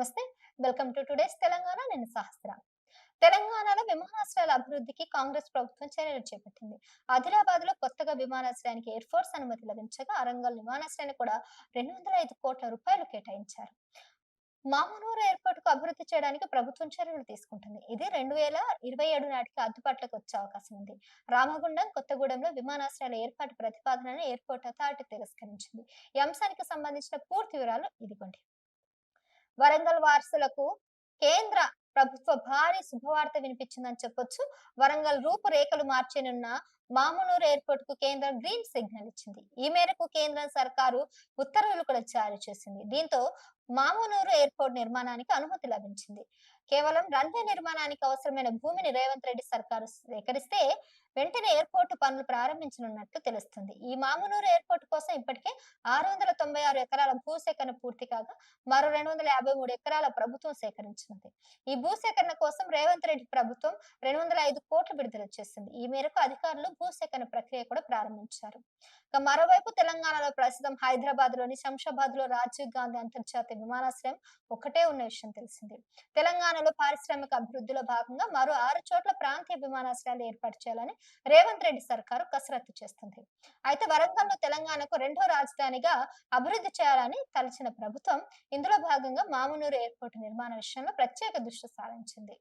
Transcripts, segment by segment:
నమస్తే. Welcome to today's Telangana నేను సహస్ర. తెలంగాణలో విమానాశ్రయాల అభివృద్ధికి కాంగ్రెస్ ప్రభుత్వం చర్యలు చేపట్టింది. ఆదిలాబాద్లో కొత్తగా విమానాశ్రయానికి ఎయిర్ ఫోర్స్ అనుమతి లభించగా అరంగల్ విమానాశ్రయాన్ని కూడా రెండు వందల ఐదు కోట్ల రూపాయలు కేటాయించారు. మామనూరు ఎయిర్పోర్ట్కు అభివృద్ధి చేయడానికి ప్రభుత్వం చర్యలు తీసుకుంటుంది. ఇది రెండు వేల ఇరవై ఏడు నాటికి అందుబాటులోకి వచ్చే అవకాశం ఉంది. రామగుండం కొత్తగూడెంలో విమానాశ్రయాల ఏర్పాటు ప్రతిపాదనను ఎయిర్పోర్ట్ అథారిటీ తిరస్కరించింది. ఈ అంశానికి సంబంధించిన పూర్తి వివరాలు ఇదిగోండి. వరంగల్ వారసులకు కేంద్ర ప్రభుత్వ భారీ శుభవార్త వినిపించిందని చెప్పొచ్చు. వరంగల్ రూపురేఖలు మార్చనున్న మామునూరు ఎయిర్పోర్ట్కు కేంద్రం గ్రీన్ సిగ్నల్ ఇచ్చింది. ఈ మేరకు కేంద్ర సర్కారు ఉత్తర్వులు కూడా జారీ చేసింది. దీంతో మామునూరు ఎయిర్పోర్ట్ నిర్మాణానికి అనుమతి లభించింది. కేవలం రన్వే నిర్మాణానికి అవసరమైన భూమిని రేవంత్ రెడ్డి సర్కారు సేకరిస్తే వెంటనే ఎయిర్పోర్ట్ పనులు ప్రారంభించనున్నట్లు తెలుస్తుంది. ఈ మామునూరు ఎయిర్పోర్ట్ కోసం ఇప్పటికే ఆరు వందల తొంభై ఆరు ఎకరాల భూసేకరణ పూర్తి కాగా మరో రెండు వందల యాభై మూడు ఎకరాల ప్రభుత్వం సేకరించింది ఈ భూసేకరణ కోసం రేవంత్ రెడ్డి ప్రభుత్వం రెండు వందల ఐదు కోట్లు విడుదల చేసింది. ఈ మేరకు అధికారులు భూసేకరణ ప్రక్రియ కూడా ప్రారంభించారు. ఇక మరోవైపు తెలంగాణలో ప్రస్తుతం హైదరాబాద్లోని శంషాబాద్లో రాజీవ్ గాంధీ అంతర్జాతీయ విమానాశ్రయం ఒకటే ఉన్న విషయం తెలిసింది. తెలంగాణలో పారిశ్రామిక అభివృద్ధిలో భాగంగా మరో ఆరు చోట్ల ప్రాంతీయ విమానాశ్రయాలు ఏర్పాటు చేయాలని రేవంత్ రెడ్డి సర్కారు కసరత్తు చేస్తుంది. అయితే వరంగల్ తెలంగాణకు రెండో రాజధానిగా అభివృద్ధి చేయాలని తలచిన ప్రభుత్వం ఇందులో భాగంగా మామునూరు ఎయిర్పోర్ట్ నిర్మాణ విషయంలో ప్రత్యేక దృష్టి సారించింది.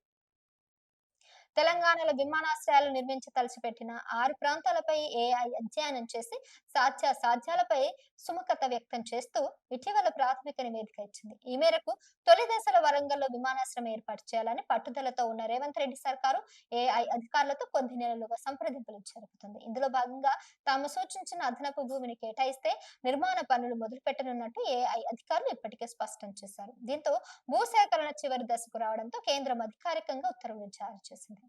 తెలంగాణలో విమానాశ్రయాలు నిర్మించి తలచిపెట్టిన ఆరు ప్రాంతాలపై ఏఐ అధ్యయనం చేసి సాధ్య సాధ్యాలపై సుముఖత వ్యక్తం చేస్తూ ఇటీవల ప్రాథమిక నివేదిక ఇచ్చింది. ఈ మేరకు తొలి దశల వరంగల్లో విమానాశ్రయం ఏర్పాటు చేయాలని పట్టుదలతో ఉన్న రేవంత్ రెడ్డి సర్కారు ఏఐ అధికారులతో కొద్ది నెలలుగా సంప్రదింపులు జరుపుతుంది. ఇందులో భాగంగా తాము సూచించిన అదనపు భూమిని కేటాయిస్తే నిర్మాణ పనులు మొదలు పెట్టనున్నట్టు ఏఐ అధికారులు ఇప్పటికే స్పష్టం చేశారు. దీంతో భూసేకరణ చివరి దశకు రావడంతో కేంద్రం అధికారికంగా ఉత్తర్వులు జారీ చేసింది.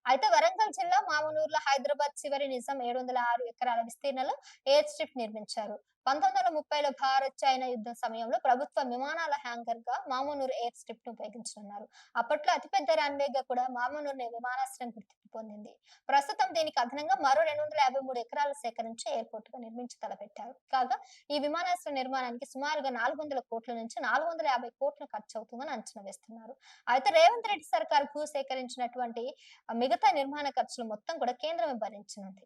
అయితే వరంగల్ జిల్లా మామనూరులో హైదరాబాద్ చివరి నిజాం ఏడు వందల ఆరు ఎకరాల విస్తీర్ణంలో ఎయిర్ స్ట్రిప్ నిర్మించారు. పంతొమ్మిది వందల ముప్పైలో భారత్ చైనా యుద్ధం సమయంలో ప్రభుత్వ విమానాల హ్యాంగర్గా మామనూరు ఎయిర్ స్ట్రిప్ను ఉపయోగించనున్నారు. అప్పట్లో అతిపెద్ద రన్వే గా కూడా మామనూరు విమానాశ్రయం గుర్తింపు పొందింది. ప్రస్తుతం దీనికి అదనంగా మరో రెండు వందల యాభై మూడు ఎకరాలు సేకరించి ఎయిర్పోర్ట్గా నిర్మించి తలపెట్టారు. కాగా ఈ విమానాశ్రయం నిర్మాణానికి సుమారుగా నాలుగు వందల కోట్ల నుంచి నాలుగు వందల యాభై కోట్లు ఖర్చు అవుతుందని అంచనా వేస్తున్నారు. అయితే రేవంత్ రెడ్డి సర్కార్ భూ సేకరించినటువంటి మిగతా నిర్మాణ ఖర్చులు మొత్తం కూడా కేంద్రమే భరించనుంది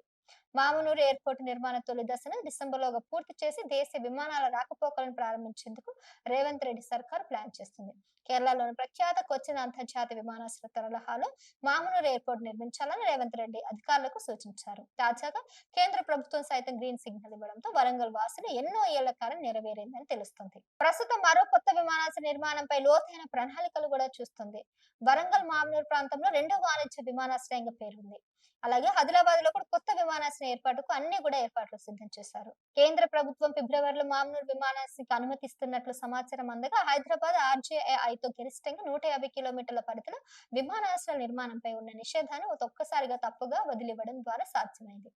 మామునూరు ఎయిర్పోర్ట్ నిర్మాణ తొలి దశను డిసెంబర్లోగా పూర్తి చేసి దేశ విమానాల రాకపోకలను ప్రారంభించేందుకు రేవంత్ రెడ్డి సర్కార్ ప్లాన్ చేస్తుంది. కేరళలోని ప్రఖ్యాత కొచ్చిన్ అంతర్జాతీయ విమానాశ్రయ తరలహాలో మామునూరు ఎయిర్పోర్ట్ నిర్మించాలని రేవంత్ రెడ్డి అధికారులకు సూచించారు. తాజాగా కేంద్ర ప్రభుత్వం సైతం గ్రీన్ సిగ్నల్ ఇవ్వడంతో వరంగల్ వాసులు ఎన్నో ఏళ్ళ కాలం నెరవేరిందని తెలుస్తుంది. ప్రస్తుతం మరో కొత్త విమానాశ్రయ నిర్మాణంపై లోతైన ప్రణాళికలు కూడా చూస్తుంది. వరంగల్ మామునూరు ప్రాంతంలో రెండో వాణిజ్య విమానాశ్రయంగా పేరుంది. అలాగే ఆదిలాబాద్లో కూడా కొత్త విమానాశ్రయం ఏర్పాటుకు అన్ని కూడా ఏర్పాట్లు సిద్ధం చేశారు. కేంద్ర ప్రభుత్వం ఫిబ్రవరిలో మామూలు విమానాశ్రయానికి అనుమతిస్తున్నట్లు సమాచారం అందగా హైదరాబాద్ ఆర్జేఐతో గరిష్టంగా నూట యాభై కిలోమీటర్ల పరిధిలో విమానాశ్రయాల నిర్మాణంపై ఉన్న నిషేధాన్ని ఒక్కసారిగా తప్పుగా వదిలివ్వడం ద్వారా సాధ్యమైంది.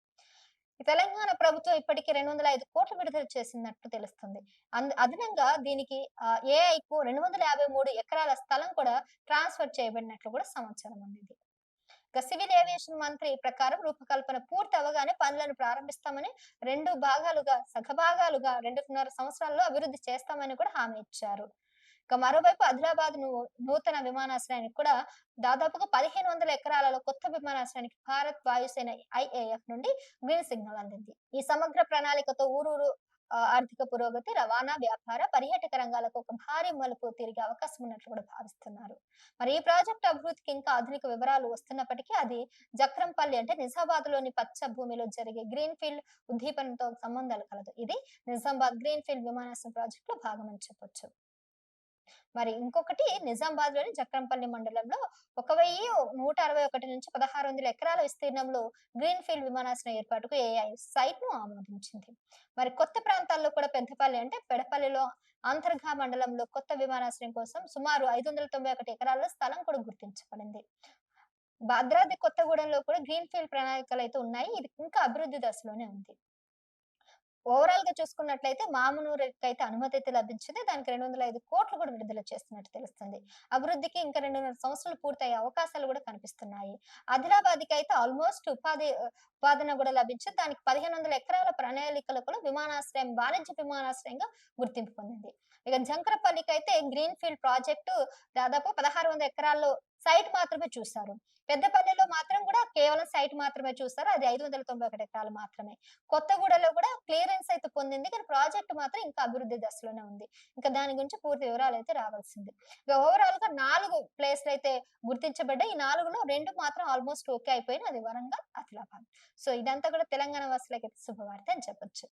తెలంగాణ ప్రభుత్వం ఇప్పటికీ రెండు వందల ఐదు కోట్లు విడుదల చేసినట్టు తెలుస్తుంది. అదనంగా దీనికి ఏఐకు రెండు వందల యాభై మూడు ఎకరాల స్థలం కూడా ట్రాన్స్ఫర్ చేయబడినట్లు కూడా సమాచారం అందింది. సివిల్ ఏవియేషన్ మంత్రి ప్రకారం రూపకల్పన పూర్తి అవగానే పనులను ప్రారంభిస్తామని రెండు భాగాలుగా సగభాగాలుగా రెండున్నర సంవత్సరాల్లో అభివృద్ధి చేస్తామని కూడా హామీ ఇచ్చారు. ఇక మరోవైపు ఆదిలాబాద్ నూతన విమానాశ్రయానికి కూడా దాదాపుగా పదిహేను వందల ఎకరాలలో కొత్త విమానాశ్రయానికి భారత్ వాయుసేన ఐఏఎఫ్ నుండి గ్రీన్ సిగ్నల్ అందింది. ఈ సమగ్ర ప్రణాళికతో ఊరూరు ఆర్థిక పురోగతి రవాణా వ్యాపార పర్యాటక రంగాలకు ఒక భారీ మలుపు తిరిగే అవకాశం ఉన్నట్లు కూడా భావిస్తున్నారు. మరి ఈ ప్రాజెక్ట్ అభివృద్ధికి ఇంకా ఆధునిక వివరాలు వస్తున్నప్పటికీ అది జక్రంపల్లి అంటే నిజామాబాద్లోని పచ్చ భూమిలో జరిగే గ్రీన్ ఫీల్డ్ ఉద్దీపనతో సంబంధాలు కలదు. ఇది నిజామాబాద్ గ్రీన్ ఫీల్డ్ విమానాశ్రయం ప్రాజెక్ట్లో భాగం చెప్పొచ్చు. మరి ఇంకొకటి నిజామాబాద్లోని జక్రంపల్లి మండలంలో ఒక వెయ్యి నూట అరవై ఒకటి నుంచి పదహారు వందల ఎకరాల విస్తీర్ణంలో గ్రీన్ ఫీల్డ్ విమానాశ్రయం ఏర్పాటుకు ఏఐ సైట్ను ఆమోదించింది. మరి కొత్త ప్రాంతాల్లో కూడా పెద్దపల్లి అంటే పెడపల్లిలో అంతర్ఘా మండలంలో కొత్త విమానాశ్రయం కోసం సుమారు ఐదు వందల తొంభై ఒకటి ఎకరాల స్థలం కూడా గుర్తించబడింది. భద్రాద్రి కొత్తగూడెంలో కూడా గ్రీన్ ఫీల్డ్ ప్రణాళికలు అయితే ఉన్నాయి. ఇది ఇంకా అభివృద్ధి దశలోనే ఉంది. ఓవరాల్గా చూసుకున్నట్లయితే మామునూరుకి అయితే అనుమతి అయితే లభించింది. దానికి రెండు వందల ఐదు కోట్లు కూడా విడుదల చేస్తున్నట్టు తెలుస్తుంది. అభివృద్ధికి ఇంకా రెండున్నర సంవత్సరాలు పూర్తయ్యే అవకాశాలు కూడా కనిపిస్తున్నాయి. ఆదిలాబాద్కి అయితే ఆల్మోస్ట్ ఉపాధి ఉపాధన కూడా లభించింది. దానికి పదిహేను వందల ఎకరాల ప్రణాళికలు కూడా విమానాశ్రయం వాణిజ్య విమానాశ్రయంగా గుర్తింపు పొందింది. ఇక జంకరపల్లికి అయితే గ్రీన్ ఫీల్డ్ ప్రాజెక్టు దాదాపు పదహారు వందల ఎకరాల్లో సైట్ మాత్రమే చూస్తారు. పెద్దపల్లిలో మాత్రం కూడా కేవలం సైట్ మాత్రమే చూస్తారు. అది ఐదు వందల తొంభై ఒకటి ఎకరాలు మాత్రమే. కొత్తగూడలో కూడా క్లియరెన్స్ అయితే పొందింది. కానీ ప్రాజెక్ట్ మాత్రం ఇంకా అభివృద్ధి దశలోనే ఉంది. ఇంకా దాని గురించి పూర్తి వివరాలు అయితే రావాల్సింది. ఇక ఓవరాల్గా నాలుగు ప్లేస్లు అయితే గుర్తించబడ్డాయి. ఈ నాలుగులో రెండు మాత్రం ఆల్మోస్ట్ ఓకే అయిపోయినాయి. అది వరంగల్ ఆదిలాబాద్. సో ఇదంతా కూడా తెలంగాణ వాసులకి శుభవార్త అని చెప్పొచ్చు.